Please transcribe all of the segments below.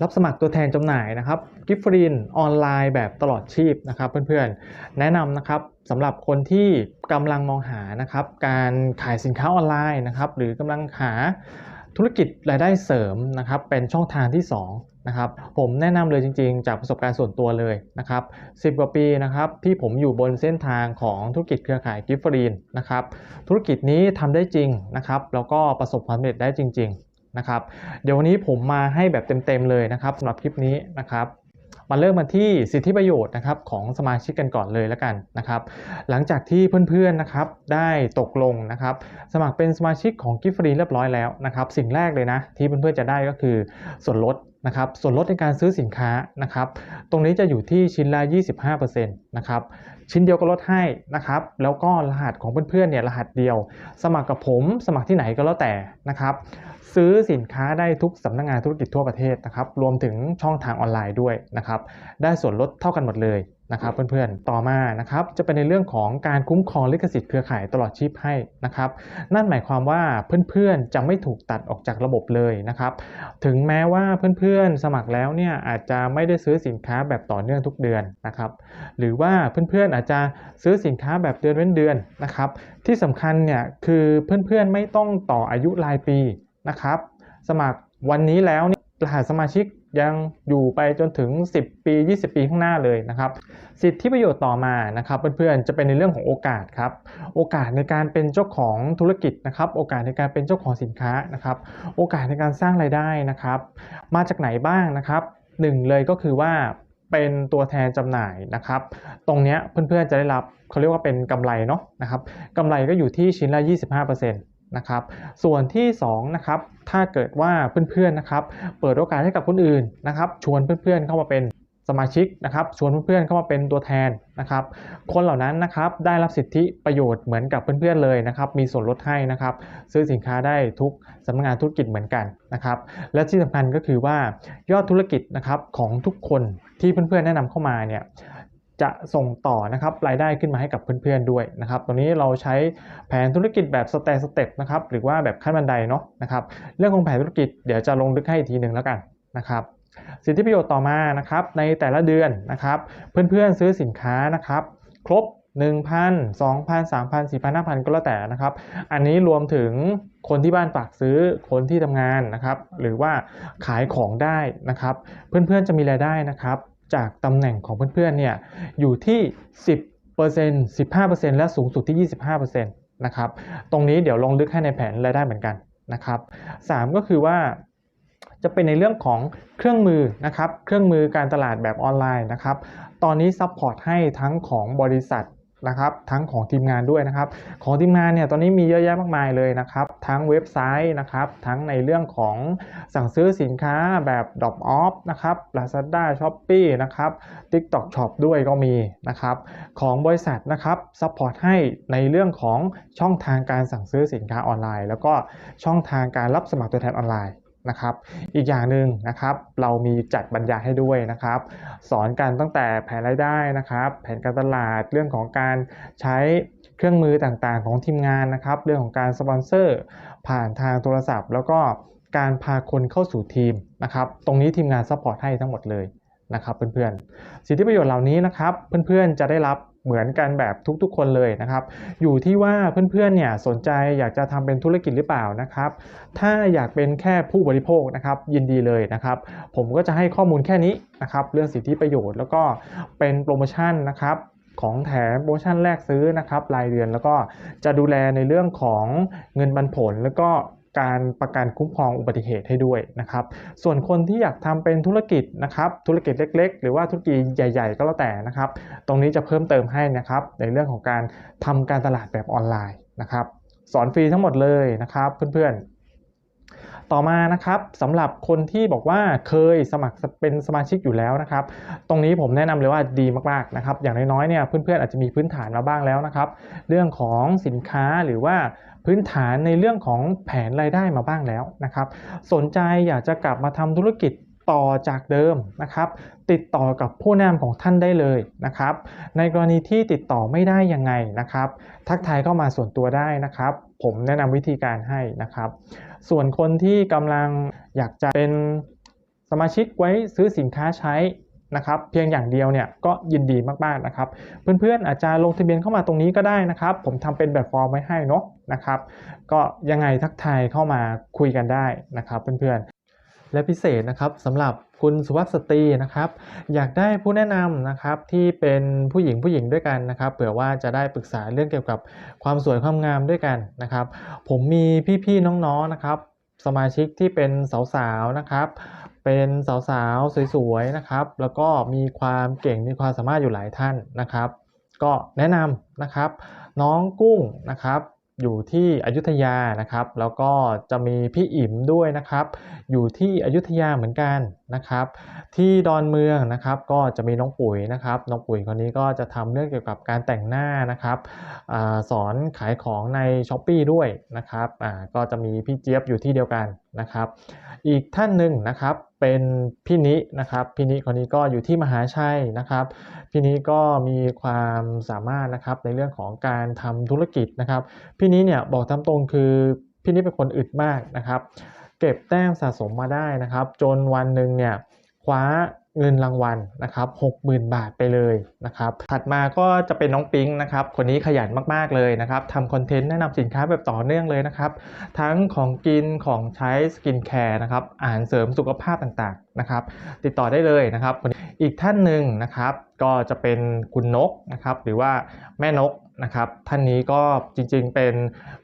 รับสมัครตัวแทนจำหน่ายนะครับกิฟฟรีนออนไลน์แบบตลอดชีพนะครับเพื่อนๆ แนะนำนะครับสำหรับคนที่กำลังมองหานะครับการขายสินค้าออนไลน์นะครับหรือกำลังหาธุรกิจรายได้เสริมนะครับเป็นช่องทางที่ 2นะครับผมแนะนำเลยจริงๆ จากประสบการณ์ส่วนตัวเลยนะครับ10กว่าปีนะครับที่ผมอยู่บนเส้นทางของธุรกิจเครือข่ายกิฟฟรีนนะครับธุรกิจนี้ทำได้จริงนะครับแล้วก็ประสบความสำเร็จได้จริง ๆ นะครับเดี๋ยววันนี้ผมมาให้แบบเต็มๆเลยนะครับสำหรับคลิปนี้นะครับมาเริ่มมาที่สิทธิประโยชน์นะครับของสมาชิกกันก่อนเลยแล้วกันนะครับ หลังจากที่เพื่อนๆนะครับได้ตกลงนะครับสมัครเป็นสมาชิกของกิฟฟรีเรียบร้อยแล้วนะครับ สิ่งแรกเลยนะที่เพื่อนๆจะได้ก็คือส่วนลด นะครับส่วนลดในการซื้อสินค้านะครับ ตรงนี้จะอยู่ที่ชิ้นละ 25%นะครับ ชิ้นเดียวก็ลดให้นะครับ แล้วก็รหัสของเพื่อนๆเนี่ยรหัสเดียว สมัครกับผมสมัครที่ไหนก็แล้วแต่นะครับ ซื้อสินค้าได้ทุกสำนักงงานธุรกิจทั่วประเทศนะครับ รวมถึงช่องทางออนไลน์ด้วยนะครับ ได้ส่วนลดเท่ากันหมดเลย นะครับเพื่อนๆ ต่อมานะครับจะเป็นในเรื่องของการคุ้มครองลิขสิทธิ์เครือข่ายตลอดชีพให้นะครับ นั่นหมายความว่าเพื่อนๆจะไม่ถูกตัดออกจากระบบเลยนะครับ ถึงแม้ว่าเพื่อนๆสมัครแล้วเนี่ยอาจจะไม่ได้ซื้อสินค้าแบบต่อเนื่องทุกเดือนนะครับ หรือว่าเพื่อนๆอาจจะซื้อสินค้าแบบเดือนเว้นเดือนนะครับ ที่สำคัญเนี่ยคือเพื่อนๆไม่ต้องต่ออายุรายปีนะครับ สมัครวันนี้แล้วเนี่ยรหัสสมาชิก ยังอยู่ไปจนถึง 10 ปี 20 ปีข้างหน้าเลยนะครับ สิทธิประโยชน์ต่อมานะครับเพื่อนๆจะเป็นในเรื่องของโอกาสครับ โอกาสในการเป็นเจ้าของธุรกิจนะครับ โอกาสในการเป็นเจ้าของสินค้านะครับ โอกาสในการสร้างรายได้นะครับ มาจากไหนบ้างนะครับหนึ่งเลยก็คือว่าเป็นตัวแทนจำหน่ายนะครับ ตรงนี้เพื่อนๆจะได้รับเขาเรียกว่าเป็นกำไรเนาะนะครับกำไรก็อยู่ที่ชิ้นละ 25%น นะครับ ส่วนที่2นะครับถ้าเกิดว่าเพื่อนๆนะครับเปิดโอกาสให้กับคนอื่นนะครับ ชวนเพื่อนๆเข้ามาเป็นสมาชิกนะครับ ชวนเพื่อนๆเข้ามาเป็นตัวแทนนะครับ คนเหล่านั้นนะครับได้รับสิทธิประโยชน์เหมือนกับเพื่อนๆเลยนะครับ มีส่วนลดให้นะครับ ซื้อสินค้าได้ทุกสำนักงานธุรกิจเหมือนกันนะครับ และที่สำคัญก็คือว่ายอดธุรกิจนะครับของทุกคนที่เพื่อนๆแนะนำเข้ามาเนี่ย จะส่งต่อนะครับรายได้ขึ้นมาให้กับเพื่อนๆด้วยนะครับตรงนี้เราใช้แผนธุรกิจแบบสเตปสเต็ปนะครับหรือว่าแบบขั้นบันไดเนาะนะครับเรื่องของแผนธุรกิจเดี๋ยวจะลงลึกให้อีกทีหนึ่งแล้วกันนะครับสิทธิประโยชน์ต่อมานะครับในแต่ละเดือนนะครับเพื่อนๆซื้อสินค้านะครับครบ 1,000 2,000 3,000 4,000 5,000 ก็แล้วแต่นะครับอันนี้รวมถึงคนที่บ้านฝากซื้อคนที่ทำงานนะครับหรือว่าขายของได้นะครับเพื่อนๆจะมีรายได้นะครับ จากตำแหน่งของเพื่อนๆเนี่ยอยู่ที่ 10% 15%และสูงสุดที่ 25%นะครับ ตรงนี้เดี๋ยวลงลึกให้ในแผนรายได้เหมือนกันนะครับ 3 ก็คือว่าจะเป็นในเรื่องของเครื่องมือนะครับ เครื่องมือการตลาดแบบออนไลน์นะครับ ตอนนี้ซัพพอร์ตให้ทั้งของบริษัทนะครับ ทั้งของทีมงานด้วยนะครับ ของทีมงานเนี่ยตอนนี้มีเยอะแยะมากมายเลยนะครับ ทั้งเว็บไซต์นะครับ ทั้งในเรื่องของสั่งซื้อสินค้าแบบ Drop Off นะครับ Lazada Shopee นะครับ TikTok Shop ด้วยก็มีนะครับ ของบริษัทนะครับซัพพอร์ตให้ในเรื่องของช่องทางการสั่งซื้อสินค้าออนไลน์ แล้วก็ช่องทางการรับสมัครตัวแทนออนไลน์นะครับ อีกอย่างหนึ่งนะครับ เรามีจัดบรรยายให้ด้วยนะครับ สอนกันตั้งแต่แผนรายได้นะครับ แผนการตลาดเรื่องของการใช้ เครื่องมือต่างๆ ของทีมงานนะครับ เรื่องของการสปอนเซอร์ ผ่านทางโทรศัพท์ แล้วก็การพาคนเข้าสู่ทีมนะครับ ตรงนี้ทีมงานซัพพอร์ตให้ทั้งหมดเลยนะครับเพื่อนๆ สิทธิประโยชน์เหล่านี้นะครับเพื่อนๆจะได้รับเหมือนกันแบบทุกๆ คนเลยนะครับ อยู่ที่ว่าเพื่อนๆเนี่ยสนใจอยากจะทำเป็นธุรกิจหรือเปล่านะครับ ถ้าอยากเป็นแค่ผู้บริโภคนะครับยินดีเลยนะครับ ผมก็จะให้ข้อมูลแค่นี้นะครับ เรื่องสิทธิประโยชน์แล้วก็เป็นโปรโมชั่นนะครับ ของแถมโปรโมชั่นแรกซื้อนะครับรายเดือนแล้วก็จะดูแลในเรื่องของเงินปันผล แล้วก็การประกันคุ้มครองอุบัติเหตุให้ด้วยนะครับ ส่วนคนที่อยากทำเป็นธุรกิจนะครับ ธุรกิจเล็ก ๆ หรือว่าธุรกิจใหญ่ ๆ ก็แล้วแต่นะครับ ตรงนี้จะเพิ่มเติมให้นะครับ ในเรื่องของการทำการตลาดแบบออนไลน์นะครับ สอนฟรีทั้งหมดเลยนะครับเพื่อนๆ ต่อมานะครับสำหรับคนที่บอกว่าเคยสมัครเป็นสมาชิกอยู่แล้วนะครับ ตรงนี้ผมแนะนำเลยว่าดีมากๆนะครับ อย่างน้อยๆเนี่ยเพื่อนๆอาจจะมีพื้นฐานมาบ้างแล้วนะครับ เรื่องของสินค้าหรือว่าพื้นฐานในเรื่องของแผนรายได้มาบ้างแล้วนะครับ สนใจอยากจะกลับมาทำธุรกิจต่อจากเดิมนะครับ ติดต่อกับผู้นำของท่านได้เลยนะครับ ในกรณีที่ติดต่อไม่ได้ยังไงนะครับ ทักทายเข้ามาส่วนตัวได้นะครับ ผมแนะนำวิธีการให้นะครับ ส่วนคนที่กำลังอยากจะเป็นสมาชิกไว้ซื้อสินค้าใช้นะครับ เพียงอย่างเดียวเนี่ยก็ยินดีมากๆนะครับ เพื่อนๆอาจจะลงทะเบียนเข้ามาตรงนี้ก็ได้นะครับ ผมทำเป็นแบบฟอร์มไว้ให้เนาะนะครับ ก็ยังไงทักทายเข้ามาคุยกันได้นะครับ เพื่อนๆ และพิเศษนะครับสำหรับคุณสุภาพสตรีนะครับ อยากได้ผู้แนะนำนะครับที่เป็นผู้หญิงผู้หญิงด้วยกันนะครับเผื่อว่าจะได้ปรึกษาเรื่องเกี่ยวกับความสวยความงามด้วยกันนะครับ ผมมีพี่ๆน้องๆนะครับ สมาชิกที่เป็นสาวๆนะครับเป็นสาวๆสวยๆนะครับ แล้วก็มีความเก่งมีความสามารถอยู่หลายท่านนะครับ ก็แนะนำนะครับ น้องกุ้งนะครับ อยู่ที่อยุธยานะครับ แล้วก็จะมีพี่อิ๋มด้วยนะครับ อยู่ที่อยุธยาเหมือนกันนะครับ ที่ดอนเมืองนะครับ ก็จะมีน้องปุ๋ยนะครับ น้องปุ๋ยคนนี้ก็จะทำเรื่องเกี่ยวกับการแต่งหน้านะครับอาสอนขายของในช้อปปีด้วยนะครับอ่าก็จะมีพี่เจี๊ยบอยู่ที่เดียวกัน นะครับ อีกท่านหนึ่งนะครับเป็นพี่นินะครับพี่นิคนนี้ก็อยู่ที่มหาชัยนะครับพี่นิก็มีความสามารถนะครับในเรื่องของการทำธุรกิจนะครับพี่นิเนี่ยบอกตามตรงคือพี่นิเป็นคนอึดมากนะครับ เก็บแต้มสะสมมาได้นะครับ จนวันหนึ่งเนี่ยคว้า เงินรางวัลนะครับ60,000 บาทไปเลยนะครับถัดมาก็จะเป็นน้องปิงนะครับคนนี้ขยันมากๆเลยนะครับทำคอนเทนต์แนะนำสินค้าแบบต่อเนื่องเลยนะครับทั้งของกินของใช้สกินแคร์นะครับอาหารเสริมสุขภาพต่างๆนะครับติดต่อได้เลยนะครับคนอีกท่านหนึ่งนะครับก็จะเป็นคุณนกนะครับหรือว่าแม่นก นะครับท่านนี้ก็จริงๆเป็น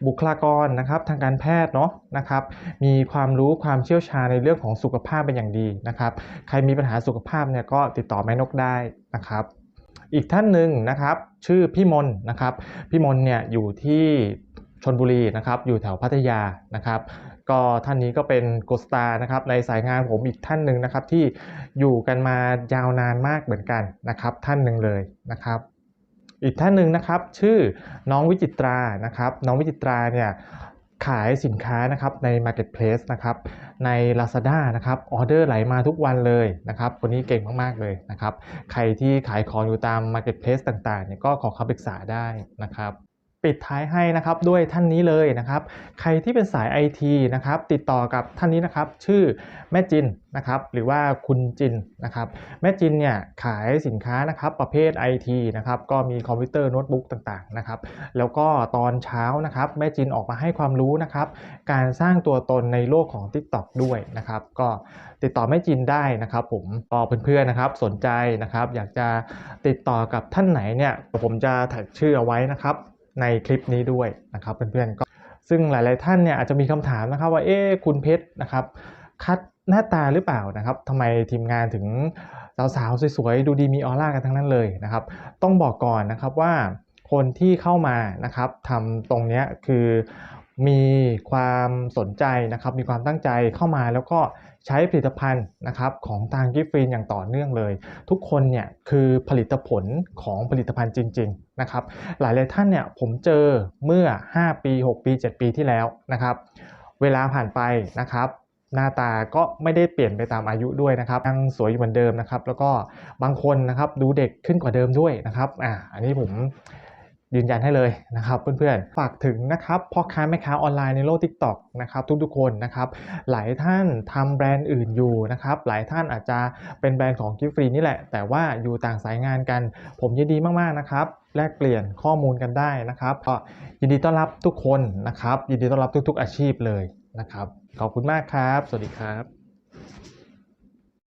บุคลากรนะครับทางการแพทย์เนาะนะครับมีความรู้ความเชี่ยวชาญในเรื่องของสุขภาพเป็นอย่างดีนะครับใครมีปัญหาสุขภาพเนี่ยก็ติดต่อแม่นกได้นะครับ อีกท่านหนึ่งนะครับชื่อพี่มนนะครับพี่มนเนี่ยอยู่ที่ชนบุรีนะครับอยู่แถวพัทยานะครับก็ท่านนี้ก็เป็นโกสตานะครับในสายงานผมอีกท่านหนึ่งนะครับที่อยู่กันมายาวนานมากเหมือนกันนะครับท่านหนึ่งเลยนะครับ อีกท่านหนึ่งนะครับชื่อน้องวิจิตรานะครับ น้องวิจิตราเนี่ยขายสินค้านะครับใน Marketplace นะครับใน Lazada นะครับออเดอร์ไหลมาทุกวันเลยนะครับคนนี้เก่งมาก ๆ เลยนะครับ ใครที่ขายของอยู่ตาม Marketplace ต่างๆเนี่ยก็ขอคำปรึกษาได้นะครับ ปิดท้ายให้นะครับด้วยท่านนี้เลยนะครับ ใครที่เป็นสาย IT นะครับติดต่อกับท่านนี้นะครับ ชื่อแม่จินนะครับหรือว่าคุณจินนะครับแม่จินเนี่ยขายสินค้านะครับประเภท IT นะครับก็มีคอมพิวเตอร์โน้ตบุ๊กต่างๆนะครับแล้วก็ตอนเช้านะครับแม่จินออกมาให้ความรู้นะครับการสร้างตัวตนในโลกของ TikTok ด้วยนะครับก็ติดต่อแม่จินได้นะครับ ผมก็เพื่อนๆนะครับสนใจนะครับอยากจะติดต่อกับท่านไหนเนี่ยผมจะแท็กชื่อเอาไว้นะครับ ในคลิปนี้ด้วยนะครับเพื่อนๆก็ซึ่งหลาย ๆ ท่านเนี่ยอาจจะมีคำถามนะครับว่าเอ๊คุณเพชรนะครับคัดหน้าตาหรือเปล่านะครับทำไมทีมงานถึงสาวๆสวยๆดูดีมีออร่ากันทั้งนั้นเลยนะครับ ต้องบอกก่อนนะครับว่าคนที่เข้ามานะครับทำตรงนี้คือ มีความสนใจนะครับ มีความตั้งใจเข้ามาแล้วก็ใช้ผลิตภัณฑ์นะครับของทางกิฟฟรีนอย่างต่อเนื่องเลย ทุกคนเนี่ยคือผลิตผลของผลิตภัณฑ์จริง ๆนะครับ หลายๆท่านเนี่ยผมเจอเมื่อ 5 ปี 6 ปี 7 ปีที่แล้วนะครับ เวลาผ่านไปนะครับหน้าตาก็ไม่ได้เปลี่ยนไปตามอายุด้วยนะครับยังสวยอยู่เหมือนเดิมนะครับ แล้วก็บางคนนะครับดูเด็กขึ้นกว่าเดิมด้วยนะครับอ่าอันนี้ผม ยืนยันให้เลยนะครับเพื่อนๆ ฝากถึงนะครับพ่อค้าแม่ค้าออนไลน์ในโลก TikTok นะครับทุกๆคนนะครับหลายท่านทำแบรนด์อื่นอยู่นะครับหลายท่านอาจจะเป็นแบรนด์ของกิฟฟรีนี่แหละ แต่ว่าอยู่ต่างสายงานกัน ผมยินดีมากๆนะครับแลกเปลี่ยนข้อมูลกันได้นะครับก็ยินดีต้อนรับทุกคนนะครับยินดีต้อนรับทุก ๆ อาชีพเลยนะครับขอบคุณมากครับ สวัสดีครับ